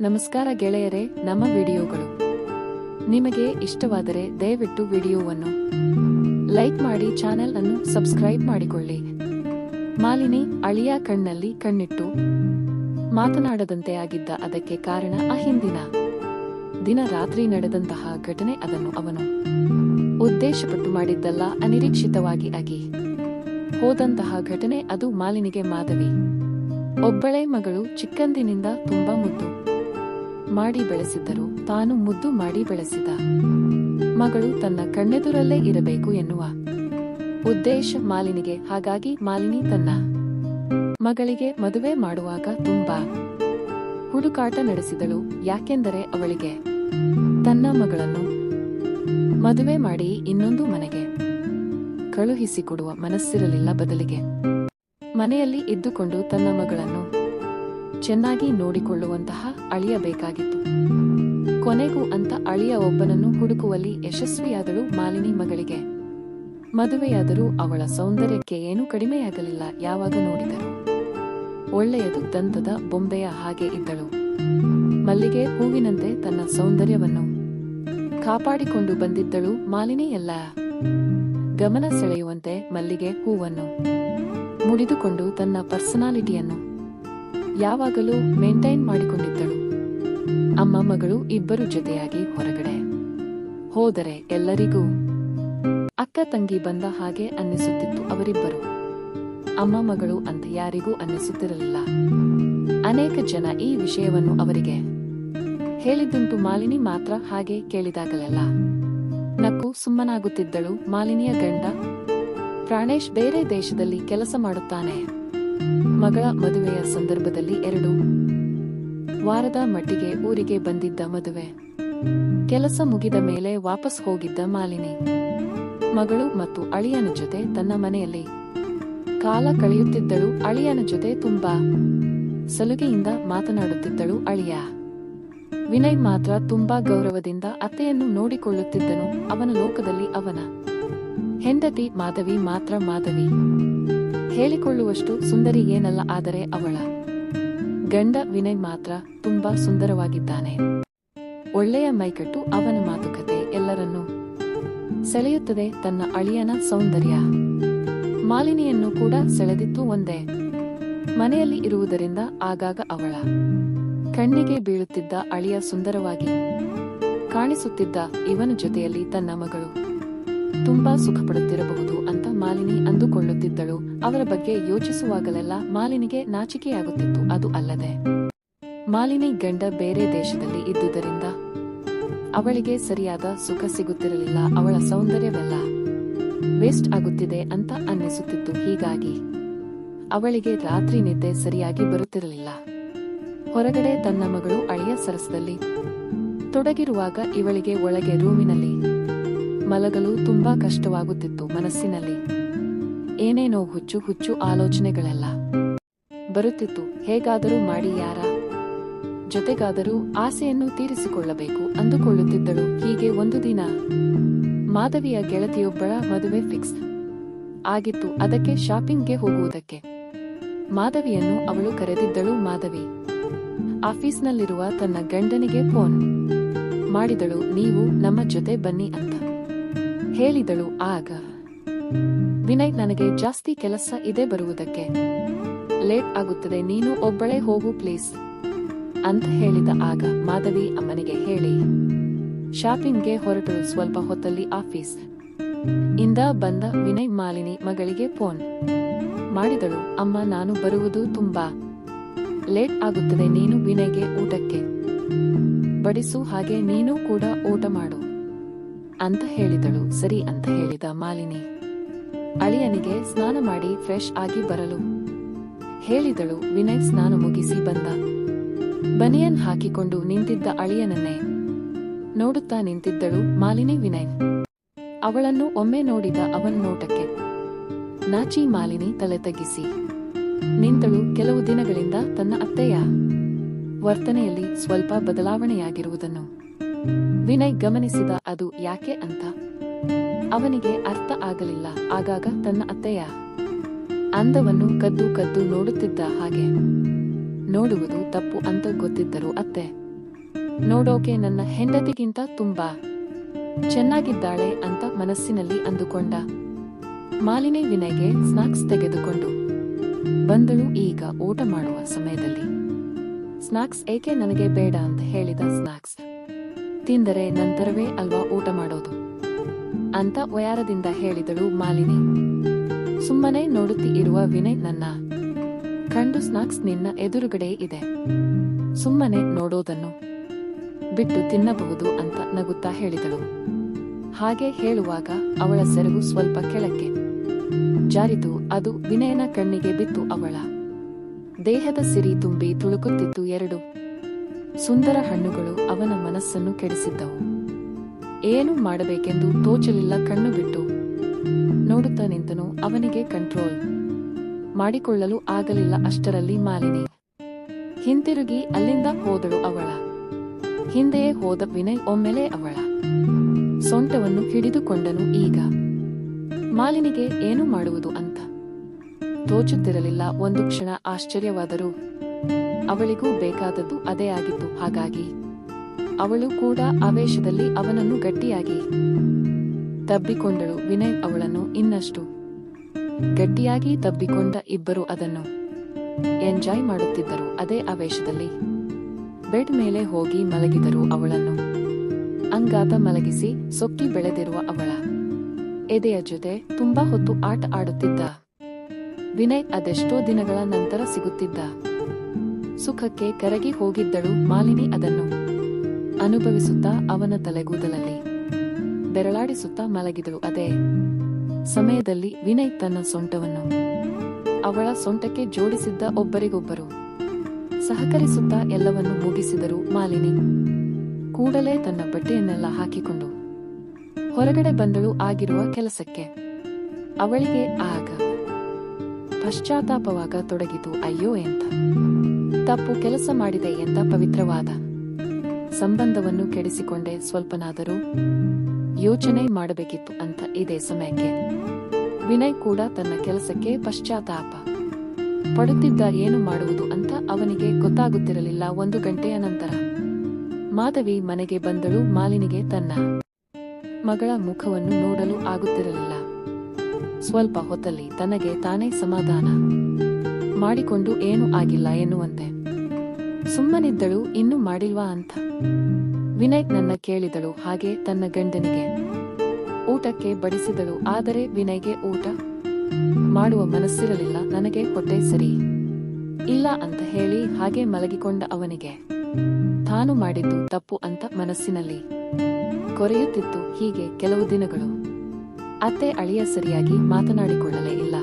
ನಮಸ್ಕಾರ ಗೆಳೆಯರೇ, ನಮ್ಮ ವಿಡಿಯೋಗಳು. ನಿಮಗೆ ಇಷ್ಟವಾದರೆ ದಯವಿಟ್ಟು ವಿಡಿಯೋವನ್ನು ಲೈಕ್ ಮಾಡಿ, ಚಾನೆಲ್ ಅನ್ನು ಸಬ್ಸ್ಕ್ರೈಬ್ ಮಾಡಿಕೊಳ್ಳಿ. ಮಾಲಿನಿ ಅಳಿಯ ಕಣ್ಣಲ್ಲಿ ಕಣ್ಣಿಟ್ಟು ಮಾತನಾಡದಂತೆ ಆಗಿದ್ದ ಅದಕ್ಕೆ ಕಾರಣ ಆ ಹಿಂದಿನ ದಿನ ರಾತ್ರಿ ನಡೆದಂತಹ ಘಟನೆ ಅದನ್ನು ಅವನು ಉದ್ದೇಶಪಟ್ಟು ಮಾಡಿದ್ದಲ್ಲ, ಅನಿರೀಕ್ಷಿತವಾಗಿ ಆಗಿ ಹೋದಂತಹ ಘಟನೆ ಅದು ಮಾಲಿನಿಗೆ ಮಾಧವಿ ಒಬ್ಬಳೆ ಮಗಳು ಚಿಕ್ಕಂದಿನಿಂದ ತುಂಬಾ ಮುದ್ದು. ಮಾಡಿ ಬೆಳೆಸಿದ್ದರು ತಾನು ಮುದ್ದು ಮಾಡಿ ಬೆಳೆಸಿದ. ಮಗಳು ತನ್ನ ಕಣ್ಣೆದುರಲ್ಲೇ ಇರಬೇಕು ಎನ್ನುವ. ಉದ್ದೇಶ ಮಾಲಿನಿಗೆ ಹಾಗಾಗಿ ಮಾಲಿನಿ ತನ್ನ ಮಗಳಿಗೆ ಮದುವೆ ಮಾಡುವಾಗ ತುಂಬಾ ಹುಡುಕಾಟ ನಡೆಸಿದಳು. ಯಾಕೆಂದರೆ ಅವಳಿಗೆ ತನ್ನ ಮಗಳನ್ನು ಮದುವೆ ಮಾಡಿ ಇನ್ನೊಂದು ಮನೆಗೆ ಕಳುಹಿಸಿಕೊಡುವ ಮನಸ್ಸಿರಲಿಲ್ಲ ಬದಲಿಗೆ. ಮನೆಯಲ್ಲಿ ಇದ್ದುಕೊಂಡು ತನ್ನ ಮಗಳನ್ನು ಚೆನ್ನಾಗಿ ನೋಡಿಕೊಳ್ಳುವಂತಹ ಅಳಿಯ ಬೇಕಾಗಿತ್ತು ಕೊನೆಗೂ ಅಂತ ಅಳಿಯ ಒಬ್ಬನನ್ನು ಹುಡುಕುವಲ್ಲಿ ಯಶಸ್ವಿಯಾದಳು ಮಾಲಿನಿ ಮಗಳಿಗೆ. ಮದುವೆಯಾದರೂ ಅವಳ ಸೌಂದರ್ಯಕ್ಕೆ ಏನೂ ಕಡಿಮೆಯಾಗಲಿಲ್ಲ ಯಾವಾಗ ನೋಡಿದರು. ಒಳ್ಳೆಯದು ದಂತದ ಬೊಂಬೆಯ ಹಾಗೆ ಇದ್ದಳು. ಮಲ್ಲಿಗೆ ಹೂವಿನಂತೆ ತನ್ನ ಸೌಂದರ್ಯವನ್ನು ಕಾಪಾಡಿಕೊಂಡು ಬಂದಿದ್ದಳು ಮಾಲಿನಿಯಲ್ಲ. ಗಮನ ಸೆಳೆಯುವಂತೆ ಮಲ್ಲಿಗೆ ಹೂವನ್ನು ಮುಡಿದುಕೊಂಡು ತನ್ನ ಪರ್ಸನಾಲಿಟಿಯನ್ನು ಯಾವಾಗಲೂ ಮೇಂಟೈನ್ ಮಾಡಿಕೊಂಡಿದ್ದಳು. ಅಮ್ಮ ಮಗಳು ಇಬ್ಬರು ಜೊತೆಯಾಗಿ ಹೊರಗಡೆ. ಹೋದರೆ ಎಲ್ಲರಿಗೂ ಅಕ್ಕ ತಂಗಿ ಬಂದ ಹಾಗೆ ಅನ್ನಿಸುತ್ತಿತ್ತು ಅವರಿಬ್ಬರು. ಅಮ್ಮ ಮಗಳು ಅಂತ ಯಾರಿಗೂ ಅನ್ನಿಸುತ್ತಿರಲಿಲ್ಲ. ಅನೇಕ ಜನ ಈ ವಿಷಯವನ್ನು ಅವರಿಗೆ ಹೇಳಿದ್ದುಂಟು ಮಾಲಿನಿ ಮಾತ್ರ ಹಾಗೆ ಕೇಳಿದಾಗಲೆಲ್ಲ. ನಕ್ಕು ಸುಮ್ಮನಾಗುತ್ತಿದ್ದಳು ಮಾಲಿನಿಯ ಗಂಡ. ಪ್ರಾಣೇಶ್ ಬೇರೆ ದೇಶದಲ್ಲಿ ಕೆಲಸ ಮಾಡುತ್ತಾನೆ. ಮಗಳ ಮದುವೆಯ ಸಂದರ್ಭದಲ್ಲಿ ಎರಡು. ವಾರದ ಮಟ್ಟಿಗೆ ಊರಿಗೆ ಬಂದಿದ್ದ ಮದುವೆ. ಕೆಲಸ ಮುಗಿದ ಮೇಲೆ ವಾಪಸ್ ಹೋಗಿದ್ದ ಮಾಲಿನಿ. ಮಗಳು ಮತ್ತು ಅಳಿಯನ ಜೊತೆ ತನ್ನ ಮನೆಯಲ್ಲಿ. ಕಾಲ ಕಳೆಯುತ್ತಿದ್ದಳು ಅಳಿಯನ ಜೊತೆ ತುಂಬಾ. ಸಲುಗೆಯಿಂದ ಮಾತನಾಡುತ್ತಿದ್ದಳು ಅಳಿಯ. ವಿನಯ್ ಮಾತ್ರ ತುಂಬಾ ಗೌರವದಿಂದ ಅತ್ತೆಯನ್ನು ನೋಡಿಕೊಳ್ಳುತ್ತಿದ್ದನು ಅವನ ಲೋಕದಲ್ಲಿ ಅವನ. ಹೆಂಡತಿ ಮಾಧವಿ ಮಾತ್ರ ಮಾಧವಿ. ಹೇಳಿಕೊಳ್ಳುವಷ್ಟು ಸುಂದರಿ ಏನಲ್ಲ ಆದರೆ ಅವಳ ಗಂಡ ವಿನಯ್ ಮಾತ್ರ ತುಂಬಾ ಸುಂದರವಾಗಿದ್ದಾನೆ. ಒಳ್ಳೆಯ ಮೈಕಟ್ಟು ಅವನ ಮಾತುಕತೆ ಎಲ್ಲರನ್ನೂ ಸೆಳೆಯುತ್ತದೆ ತನ್ನ ಅಳಿಯನ ಸೌಂದರ್ಯ. ಮಾಲಿನಿಯನ್ನು ಕೂಡ ಸೆಳೆದಿತ್ತು ಒಂದೇ. ಮನೆಯಲ್ಲಿ ಇರುವುದರಿಂದ ಆಗಾಗ ಅವಳ ಕಣ್ಣಿಗೆ ಬೀಳುತ್ತಿದ್ದ ಅಳಿಯ ಸುಂದರವಾಗಿ ಕಾಣಿಸುತ್ತಿದ್ದ ಇವನ ಜೊತೆಯಲ್ಲಿ ತನ್ನ ಮಗಳು ತುಂಬಾ ಸುಖಪಡುತ್ತಿರಬಹುದು. ಮಾಲಿನಿ ಅಂದುಕೊಳ್ಳುತ್ತಿದ್ದಳು. ಅವರ ಬಗ್ಗೆ ಯೋಚಿಸುವಾಗಲೆಲ್ಲ ಮಾಲಿನಿಗೆ ನಾಚಿಕೆಯಾಗುತ್ತಿತ್ತು. ಅದು ಅಲ್ಲದೆ ಮಾಲಿನಿ ಗಂಡ ಬೇರೆ ದೇಶದಲ್ಲಿ ಇದ್ದುದರಿಂದ ಅವಳಿಗೆ ಸರಿಯಾದ ಸುಖ ಸಿಗುತ್ತಿರಲಿಲ್ಲ. ಅವಳ ಸೌಂದರ್ಯವೆಲ್ಲ ವೇಸ್ಟ್ ಆಗುತ್ತಿದೆ ಅಂತ ಅನ್ನಿಸುತ್ತಿತ್ತು. ಹೀಗಾಗಿ ಅವಳಿಗೆ ರಾತ್ರಿ ನಿದ್ದೆ ಸರಿಯಾಗಿ ಬರುತ್ತಿರಲಿಲ್ಲ. ಹೊರಗಡೆ ತನ್ನ ಮಗಳು ಅಳಿಯ ಸರಸದಲ್ಲಿ ತೊಡಗಿರುವಾಗ ಇವಳಿಗೆ ಒಳಗೆ ರೂಮಿನಲ್ಲಿ ಮಲಗಲು ತುಂಬಾ ಕಷ್ಟವಾಗುತ್ತಿತ್ತು ಮನಸ್ಸಿನಲ್ಲಿ. ಏನೇನೋ ಹುಚ್ಚು ಹುಚ್ಚು ಆಲೋಚನೆಗಳೆಲ್ಲ ಬರುತ್ತಿತ್ತು. ಹೇಗಾದರೂ ಮಾಡಿ ಯಾರ ಜೊತೆಗಾದರೂ ಆಸೆಯನ್ನು ತೀರಿಸಿಕೊಳ್ಳಬೇಕು ಅಂದುಕೊಳ್ಳುತ್ತಿದ್ದಳು. ಹೀಗೆ ಒಂದು ದಿನ ಮಾಧವಿಯ ಗೆಳತಿಯೊಬ್ಬಳ ಮದುವೆ ಫಿಕ್ಸ್ ಆಗಿತ್ತು. ಅದಕ್ಕೆ ಶಾಪಿಂಗ್ಗೆ ಹೋಗುವುದಕ್ಕೆ. ಮಾಧವಿಯನ್ನು ಅವಳು ಕರೆದಿದ್ದಳು ಮಾಧವಿ. ಆಫೀಸ್ನಲ್ಲಿರುವ ತನ್ನ ಗಂಡನಿಗೆ ಫೋನ್ ಮಾಡಿದಳು. ನೀವು ನಮ್ಮ ಜೊತೆ ಬನ್ನಿ ಅಂತ. ಹೇಳಿದಳು ಆಗ, ವಿನಯ್, ನನಗೆ ಜಾಸ್ತಿ ಕೆಲಸ ಇದೆ ಬರುವುದಕ್ಕೆ. ಲೇಟ್ ಆಗುತ್ತದೆ, ನೀನು ಒಬ್ಬಳೇ ಹೋಗು ಪ್ಲೀಸ್, ಅಂತ ಹೇಳಿದ ಆಗ ಮಾಧವಿ ಅಮ್ಮನಿಗೆ ಹೇಳಿ, ಶಾಪಿಂಗ್ಗೆ ಹೊರಟು ಸ್ವಲ್ಪ ಹೊತ್ತಲ್ಲಿ ಆಫೀಸ್. ಇಂದ ಬಂದ ವಿನಯ್ ಮಾಲಿನಿ ಮಗಳಿಗೆ ಫೋನ್. ಮಾಡಿದಳು, ಅಮ್ಮ, ನಾನು ಬರುವುದು ತುಂಬಾ ಲೇಟ್ ಆಗುತ್ತದೆ, ನೀನು ವಿನಯ್ಗೆ ಊಟಕ್ಕೆ ಬಡಿಸು, ಹಾಗೆ ನೀನು ಕೂಡ ಊಟ ಮಾಡು. ಅಂತ ಹೇಳಿದಳು. ಸರಿ ಅಂತ ಹೇಳಿದ ಮಾಲಿನಿ. ಅಳಿಯನಿಗೆ ಸ್ನಾನ ಮಾಡಿ ಫ್ರೆಶ್ ಆಗಿ ಬರಲು. ಹೇಳಿದಳು, ವಿನಯ್ ಸ್ನಾನ ಮುಗಿಸಿ ಬಂದ. ಬನಿಯನ್ ಹಾಕಿಕೊಂಡು ನಿಂತಿದ್ದ ಅಳಿಯನನ್ನೇ ನೋಡುತ್ತಾ ನಿಂತಿದ್ದಳು ಮಾಲಿನಿ ವಿನಯ್. ಅವಳನ್ನು ಒಮ್ಮೆ ನೋಡಿದ ಅವನ ನೋಟಕ್ಕೆ. ನಾಚಿ ಮಾಲಿನಿ ತಲೆ ತಗ್ಗಿಸಿ. ನಿಂತಳು ಕೆಲವು ದಿನಗಳಿಂದ ತನ್ನ ಅತ್ತೆಯ ವರ್ತನೆಯಲ್ಲಿ ಸ್ವಲ್ಪ ಬದಲಾವಣೆಯಾಗಿರುವುದನ್ನು. ವಿನಯ್ ಗಮನಿಸಿದ ಅದು ಯಾಕೆ ಅಂತ. ಅವನಿಗೆ ಅರ್ಥ ಆಗಲಿಲ್ಲ. ಆಗಾಗ ತನ್ನ ಅತ್ತೆಯ ಅಂದವನ್ನು ಕದ್ದು ಕದ್ದು ನೋಡುತ್ತಿದ್ದ ಹಾಗೆ. ನೋಡುವುದು ತಪ್ಪು ಅಂತ ಗೊತ್ತಿದ್ದರು ಅತ್ತೆ, ನೋಡೋಕೆ ನನ್ನ ಹೆಂಡತಿಗಿಂತ ತುಂಬಾ ಚೆನ್ನಾಗಿದ್ದಾಳೆ ಅಂತ ಮನಸ್ಸಿನಲ್ಲಿ ಅಂದುಕೊಂಡ ಮಾಲಿನಿ ವಿನಯ್ಗೆ ಸ್ನಾಕ್ಸ್ ತೆಗೆದುಕೊಂಡು ಬಂದಳು ಈಗ ಊಟ ಮಾಡುವ ಸಮಯದಲ್ಲಿ. ಸ್ನಾಕ್ಸ್ ಏಕೆ ನನಗೆ ಬೇಡ ಅಂತ ಹೇಳಿದ ಸ್ನಾಕ್ಸ್. ತಿಂದರೆ ನಂತರವೇ ಅಲ್ವಾ ಊಟ ಮಾಡೋದು? ಅಂತ ವಯಾರದಿಂದ ಹೇಳಿದಳು ಮಾಲಿನಿ. ಸುಮ್ಮನೆ ನೋಡುತ್ತಿ ಇರುವ ವಿನಯ್ ನನ್ನ. ಕಂಡು ಸ್ನಾಕ್ಸ್ ನಿನ್ನ ಎದುರುಗಡೆ ಇದೆ. ಸುಮ್ಮನೆ ನೋಡೋದನ್ನು ಬಿಟ್ಟು ತಿನ್ನಬಹುದು ಅಂತ ನಗುತ್ತಾ ಹೇಳಿದಳು. ಹಾಗೆ ಹೇಳುವಾಗ ಅವಳ ಸೆರಗು ಸ್ವಲ್ಪ ಕೆಳಕ್ಕೆ ಜಾರಿತು. ಅದು ವಿನಯನ ಕಣ್ಣಿಗೆ ಬಿತ್ತು ಅವಳ. ದೇಹದ ಸಿರಿ ತುಂಬಿ ತುಳುಕುತ್ತಿತ್ತು ಎರಡು. ಸುಂದರ ಹಣ್ಣುಗಳು ಅವನ ಮನಸ್ಸನ್ನು ಕೆಡಿಸಿದ್ದವು. ಏನು ಮಾಡಬೇಕೆಂದು ತೋಚಲಿಲ್ಲ ಕಣ್ಣು ಬಿಟ್ಟು. ನೋಡುತ್ತಾ ನಿಂತನು ಅವನಿಗೆ ಕಂಟ್ರೋಲ್ ಮಾಡಿಕೊಳ್ಳಲು ಆಗಲಿಲ್ಲ ಅಷ್ಟರಲ್ಲಿ ಮಾಲಿನಿ. ಹಿಂತಿರುಗಿ ಅಲ್ಲಿಂದ ಹೋದಳು ಅವಳ. ಹಿಂದೆಯೇ ಹೋದ ವಿನಯ್ ಒಮ್ಮೆಲೆ ಅವಳ. ಸೊಂಟವನ್ನು ಹಿಡಿದುಕೊಂಡನು ಈಗ. ಮಾಲಿನಿಗೆ ಏನು ಮಾಡುವುದು ಅಂತ. ತೋಚುತ್ತಿರಲಿಲ್ಲ ಒಂದು ಕ್ಷಣ ಆಶ್ಚರ್ಯವಾದರೂ ಅವಳಿಗೂ ಬೇಕಾದದ್ದು ಅದೇ ಆಗಿತ್ತು, ಹಾಗಾಗಿ. ಅವಳು ಕೂಡ ಆವೇಶದಲ್ಲಿ ಅವನನ್ನು ಗಟ್ಟಿಯಾಗಿ ತಬ್ಬಿಕೊಂಡಳು, ವಿನಯ್ ಅವಳನ್ನು ಇನ್ನಷ್ಟು ಗಟ್ಟಿಯಾಗಿ ತಬ್ಬಿಕೊಂಡ ಇಬ್ಬರು ಅದನ್ನು ಎಂಜಾಯ್ ಮಾಡುತ್ತಿದ್ದರು, ಅದೇ ಆವೇಶದಲ್ಲಿ. ಬೆಡ್ ಮೇಲೆ ಹೋಗಿ ಮಲಗಿದರು ಅವಳನ್ನು. ಅಂಗಾತ ಮಲಗಿಸಿ ಸೊಕ್ಕಿ ಬೆಳೆದಿರುವ ಅವಳ ಎದೆಯ ಜೊತೆ ತುಂಬಾ ಹೊತ್ತು ಆಟ ಆಡುತ್ತಿದ್ದ ವಿನಯ್ ಅದೆಷ್ಟೋ ದಿನಗಳ ನಂತರ ಸಿಗುತ್ತಿದ್ದ ಸುಖಕ್ಕೆ ಕರಗಿ ಹೋಗಿದ್ದಳು ಮಾಲಿನಿ ಅದನ್ನು. ಅನುಭವಿಸುತ್ತಾ ಅವನ ತಲೆಗೂದಲಲ್ಲಿ. ಬೆರಳಾಡಿಸುತ್ತಾ ಮಲಗಿದಳು ಅದೇ. ಸಮಯದಲ್ಲಿ ವಿನಯ್ ತನ್ನ ಸೊಂಟವನ್ನು. ಅವಳ ಸೊಂಟಕ್ಕೆ ಜೋಡಿಸಿದ್ದ ಒಬ್ಬರಿಗೊಬ್ಬರು. ಸಹಕರಿಸುತ್ತಾ ಎಲ್ಲವನ್ನು ಮುಗಿಸಿದರು ಮಾಲಿನಿ. ಕೂಡಲೇ ತನ್ನ ಬಟ್ಟೆಯನ್ನೆಲ್ಲ ಹಾಕಿಕೊಂಡು. ಹೊರಗಡೆ ಬಂದಳು ಆಗಿರುವ ಕೆಲಸಕ್ಕೆ. ಅವಳಿಗೆ ಆಗ. ಪಶ್ಚಾತ್ತಾಪವಾಗ ತೊಡಗಿತು ಅಯ್ಯೋ ಎಂತ ತಪ್ಪು ಕೆಲಸ ಮಾಡಿದೆ ಎಂದ ಪವಿತ್ರವಾದ. ಸಂಬಂಧವನ್ನು ಕೆಡಿಸಿಕೊಂಡೆ ಸ್ವಲ್ಪನಾದರೂ ಯೋಚನೆ ಮಾಡಬೇಕಿತ್ತು ಅಂತ ಇದೇ ಸಮಯಕ್ಕೆ. ವಿನಯ್ ಕೂಡ ತನ್ನ ಕೆಲಸಕ್ಕೆ ಪಶ್ಚಾತ್ತಾಪ ಪಡುತ್ತಿದ್ದ ಏನು ಮಾಡುವುದು ಅಂತ ಅವನಿಗೆ ಗೊತ್ತಾಗುತ್ತಿರಲಿಲ್ಲ ಒಂದು ಗಂಟೆಯ ನಂತರ. ಮಾಧವಿ ಮನೆಗೆ ಬಂದಳು ಮಾಲಿನಿಗೆ ತನ್ನ ಮಗಳ ಮುಖವನ್ನು ನೋಡಲು ಆಗುತ್ತಿರಲಿಲ್ಲ. ಸ್ವಲ್ಪ ಹೊತ್ತಲ್ಲಿ ತನಗೆ ತಾನೇ ಸಮಾಧಾನ ಮಾಡಿಕೊಂಡು ಏನು ಆಗಿಲ್ಲ ಎನ್ನುವಂತೆ. ಸುಮ್ಮನಿದ್ದಳು, ಇನ್ನು ಮಾಡಿಲ್ವಾ ಅಂತ. ವಿನಯ್ ನನ್ನ ಕೇಳಿದಳು, ಹಾಗೆ ತನ್ನ ಗಂಡನಿಗೆ. ಊಟಕ್ಕೆ ಬಡಿಸಿದಳು, ಆದರೆ ವಿನಯ್ಗೆ ಊಟ ಮಾಡುವ ಮನಸ್ಸಿರಲಿಲ್ಲ, ನನಗೆ ಹೊಟ್ಟೆ ಸರಿ ಇಲ್ಲ ಅಂತ ಹೇಳಿ ಹಾಗೆ ಮಲಗಿಕೊಂಡ ಅವನಿಗೆ. ತಾನು ಮಾಡಿದ್ದು ತಪ್ಪು ಅಂತ ಮನಸ್ಸಿನಲ್ಲಿ ಕೊರೆಯುತ್ತಿತ್ತು, ಹೀಗೆ ಕೆಲವು ದಿನಗಳು. ಅತ್ತೆ ಅಳಿಯ ಸರಿಯಾಗಿ ಮಾತನಾಡಿಕೊಳ್ಳಲೇ ಇಲ್ಲ.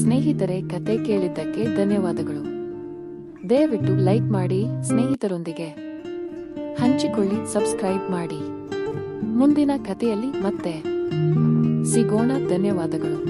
ಸ್ನೇಹಿತರೆ, ಕತೆ ಕೇಳಿದ್ದಕ್ಕೆ ಧನ್ಯವಾದಗಳು. ದಯವಿಟ್ಟು ಲೈಕ್ ಮಾಡಿ ಸ್ನೇಹಿತರೊಂದಿಗೆ ಹಂಚಿಕೊಳ್ಳಿ, ಸಬ್ಸ್ಕ್ರೈಬ್ ಮಾಡಿ. ಮುಂದಿನ ಕಥೆಯಲ್ಲಿ ಮತ್ತೆ ಸಿಗೋಣ, ಧನ್ಯವಾದಗಳು.